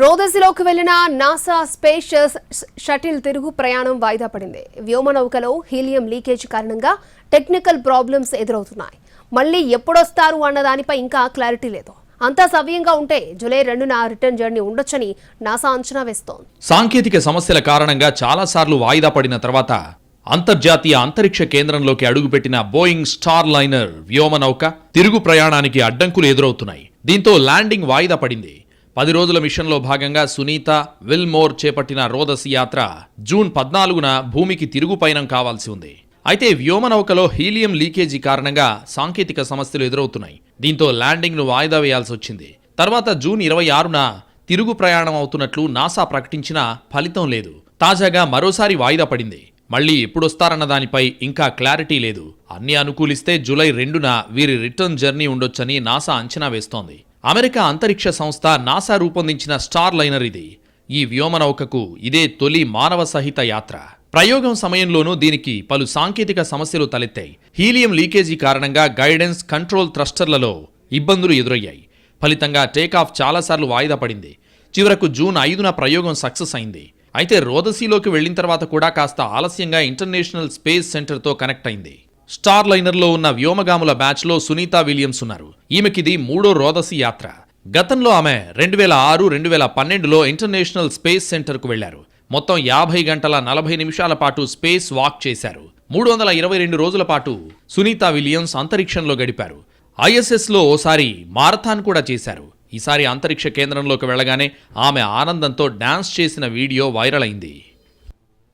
రోదసిలోకి వెళ్ళిన NASA space shuttle తిరుగు ప్రయాణం వాయిదా పడింది. వ్యోమనౌకలో హీలియం లీకేజ్ కారణంగా టెక్నికల్ ప్రాబ్లమ్స్ ఎదురవుతున్నాయి. మళ్ళీ ఎప్పుడొస్తారు అన్న దానిపై ఇంకా క్లారిటీ లేదు. అంతా సవ్యంగా ఉంటే జూలై రెండున రిటర్న్ జర్నీ ఉండొచ్చని నాసా అంచనా వేస్తోంది. సాంకేతిక సమస్యల కారణంగా చాలాసార్లు వాయిదా పడిన తర్వాత అంతర్జాతీయ అంతరిక్ష కేంద్రంలోకి అడుగుపెట్టిన బోయింగ్ స్టార్ లైనర్ వ్యోమనౌక తిరుగు ప్రయాణానికి అడ్డంకులు ఎదురవుతున్నాయి. దీంతో ల్యాండింగ్ వాయిదా పడింది. పది రోజుల మిషన్లో భాగంగా సునీత విల్మోర్ చేపట్టిన రోదసి యాత్ర జూన్ పద్నాలుగున భూమికి తిరుగుపయనం కావాల్సి ఉంది. అయితే వ్యోమనౌకలో హీలియం లీకేజీ కారణంగా సాంకేతిక సమస్యలు ఎదురవుతున్నాయి. దీంతో ల్యాండింగ్ను వాయిదా వేయాల్సి వచ్చింది. తర్వాత జూన్ ఇరవై ఆరున తిరుగు ప్రయాణం అవుతున్నట్లు నాసా ప్రకటించినా ఫలితం లేదు. తాజాగా మరోసారి వాయిదా పడింది. మళ్ళీ ఎప్పుడొస్తారన్న దానిపై ఇంకా క్లారిటీ లేదు. అన్ని అనుకూలిస్తే జూలై రెండున వీరి రిటర్న్ జర్నీ ఉండొచ్చని నాసా అంచనా వేస్తోంది. అమెరికా అంతరిక్ష సంస్థ నాసా రూపొందించిన స్టార్ లైనర్ ఇది. ఈ వ్యోమనౌకకు ఇదే తొలి మానవ సహిత యాత్ర. ప్రయోగం సమయంలోనూ దీనికి పలు సాంకేతిక సమస్యలు తలెత్తాయి. హీలియం లీకేజీ కారణంగా గైడెన్స్ కంట్రోల్ థ్రస్టర్లలో ఇబ్బందులు ఎదురయ్యాయి. ఫలితంగా టేకాఫ్ చాలాసార్లు వాయిదా పడింది. చివరకు జూన్ ఐదున ప్రయోగం సక్సెస్ అయింది. అయితే రోదసీలోకి వెళ్ళిన తర్వాత కూడా కాస్త ఆలస్యంగా ఇంటర్నేషనల్ స్పేస్ సెంటర్తో కనెక్ట్ అయింది. స్టార్ లైనర్లో ఉన్న వ్యోమగాముల బ్యాచ్లో సునీత విలియమ్స్ ఉన్నారు. ఈమెకిది మూడో రోదసి యాత్ర. గతంలో ఆమె రెండు వేల ఆరు రెండు వేల పన్నెండులో ఇంటర్నేషనల్ స్పేస్ సెంటర్కు వెళ్ళారు. మొత్తం యాభై గంటల నలభై నిమిషాల పాటు స్పేస్ వాక్ చేశారు. మూడు వందల ఇరవై రెండు రోజుల పాటు సునీత విలియమ్స్ అంతరిక్షంలో గడిపారు. ఐఎస్ఎస్లో ఓసారి మారథాన్ కూడా చేశారు. ఈసారి అంతరిక్ష కేంద్రంలోకి వెళ్ళగానే ఆమె ఆనందంతో డాన్స్ చేసిన వీడియో వైరల్ అయింది.